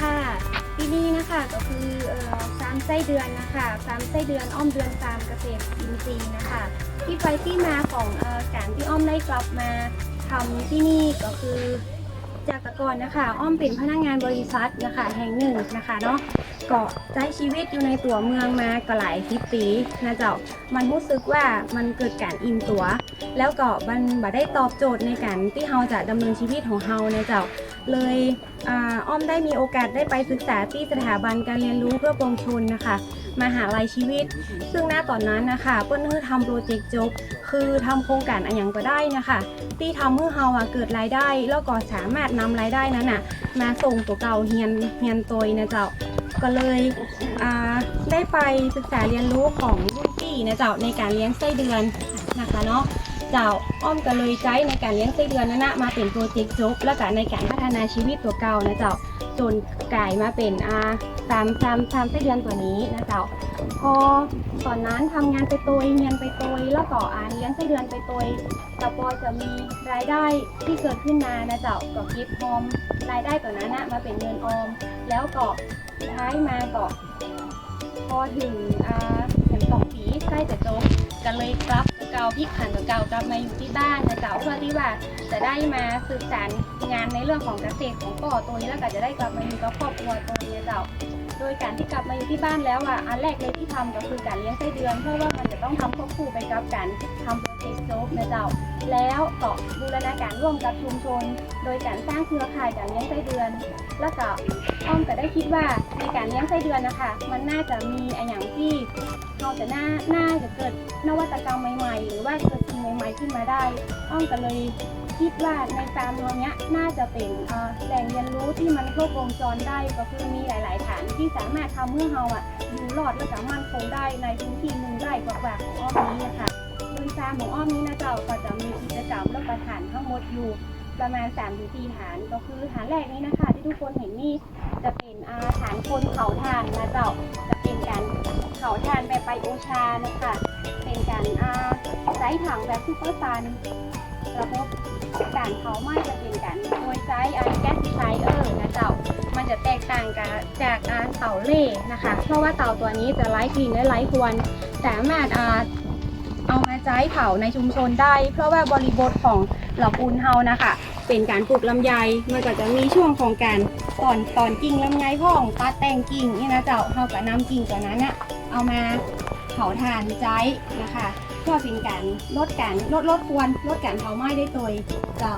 ค่ะที่นี่นะคะก็คือเอ่อฟาร์มไส้เดือนนะคะฟาร์มไส้เดือนอ้อมเดือนฟาร์มเกษตรอินทรีย์นะคะ ที่ไปที่มาของเอ่อการที่อ้อมได้กลับมาทำที่นี่ก็คือ จากต่ก่อนนะคะ อ้อมเป็นพนักงานบริษัทนะคะแห่งหนึ่งนะคะเนาะก็ใช้ชีวิตอยู่ในตัวเมืองมาก็หลายสิบปีนะเจ้ามันรู้สึกว่ามันเกิดการอิ่มตัว แล้วก็มันบ่ได้ตอบโจทย์ในการที่เราจะดำเนินชีวิตของเรานะเจ้าเลยอาอ้อมได้มีโอกาสได้ไปศึกษาที่สถาบันการเรียนรู้เพื่อปวงชนนะคะ มหาลัยชีวิต ซึ่งหน้าตอนนั้นนะคะเปิ้ลคือทำโปรเจกต์จบ คือทำโครงการอะไรอย่างก็ได้นะคะที่ทำให้เฮาเกิดรายได้ แล้วก็สามารถนำรายได้นั้นน่ะมาส่งตัวเก่าเฮียนเฮียนตยนะเจ้าก็เลยได้ไปศึกษาเรียนรู้ของรุ่นพี่นะเจ้าในการเลี้ยงไส้เดือนนะคะเนาะเจ้าอ้อมก็เลยใช้ในการเลี้ยงไส้เดือนนั้นนะมาเป็นโปรเจกต์จบ แล้วก็ในการพัฒนาชีวิตตัวเก่านะเจ้า จนกลายมาเป็นอาตามตามตามไส้เดือนตัวนี้นะเจ้าพอตอนนั้นทำงานไปตัวเงียนไปตัวแล้วก็อ่านเลี้ยงไส้เดือนไปตัวต่พอจะมีรายได้ที่เกิดขึ้นมานะเจ้าก็เก็บออมรายได้ตัวนั้นนะมาเป็นเงินออม แล้วก็ท้ายมาก็พอถึงอ่าถึงสองปีใกล้จะจบก็เลยกลับาพลิกผันตัวเก่ากลับมาอยู่ที่บ้านนะเจ้าเพื่อที่ว่าจะได้มาสื่อสารงานในเรื่องของเกษตรของก่อตัวนี้แล้วก็จะได้กลับมาอยู่กับครอบครัวตัวนี้เจ้าโดยการที่กลับมาอยู่ที่บ้านแล้วอะอันแรกเลยที่ทำก็คือการเลี้ยงไส้เดือน เพราะว่ามันจะต้องทำควบคู่ไปกับการทำโปรเจกต์โจ๊กนะเจ้าแล้วก็บูรณาการร่วมกับชุมชน โดยการสร้างเครือข่ายการเลี้ยงไส้เดือน แล้วก็อ้อมก็ได้คิดว่าในการเลี้ยงไส้เดือนนะคะ มันน่าจะมีอะไรอย่างที่เราจะน่าน่าจะเกิดนวัตกรรมใหม่ๆ หรือว่าเกิดสิ่งใหม่ๆขึ้นมาได้อ้อมก็เลยคิดว่าในฟาร์มตัวเนี้ยน่าจะเป็นแหล่งเรียนรู้ที่มันครบวงจรได้ก็คือมีหลาย ๆ ฐานที่สามารถทำให้เราอะอยู่รอดและสามารถคงได้ในพื้นที่หนึ่งไร่กว่าๆของอ้อมนี้นะคะโดยฟาร์มของอ้อมนี้นะเจ้าก็จะมีกิจกรรมและประฐานทั้งหมดอยู่ประมาณ3ามถึงสี่ฐานก็คือฐานแรกนี้นะคะ ที่ทุกคนเห็นนี่จะเป็นฐานคนเขาทานนะเจ้า เป็นการเขาทานแบบไปโอชานะคะเป็นการอาใช้ถังแบบซุปเปอร์ซันระบบการเผาไหม้จะเป็นการโดยใช้อแก๊สไฟเออร์นะเจ้า มันจะแตกต่างกับจากอาเต่าเล่นะคะ เพราะว่าเต่าตัวนี้จะไร้กลิ่นและไร้ควันสามารถอาเอามาใช้เผาในชุมชนได้ เพราะว่าบริบทของ หล่าปูนเฮานะคะเป็นการปลูกลำไยมันก็จะมีช่วงของการตอนตอนกิ่งลำไยพ่องตัดแต่งกิ่งนี่นะเจ้าเฮากับน้ำกิ่งตัวนั้นอะเอามาเผาถ่านใจนะคะเพื่อเป็นการลดการลดลดควนลดการเผาไหม้ได้ตัวเจ้า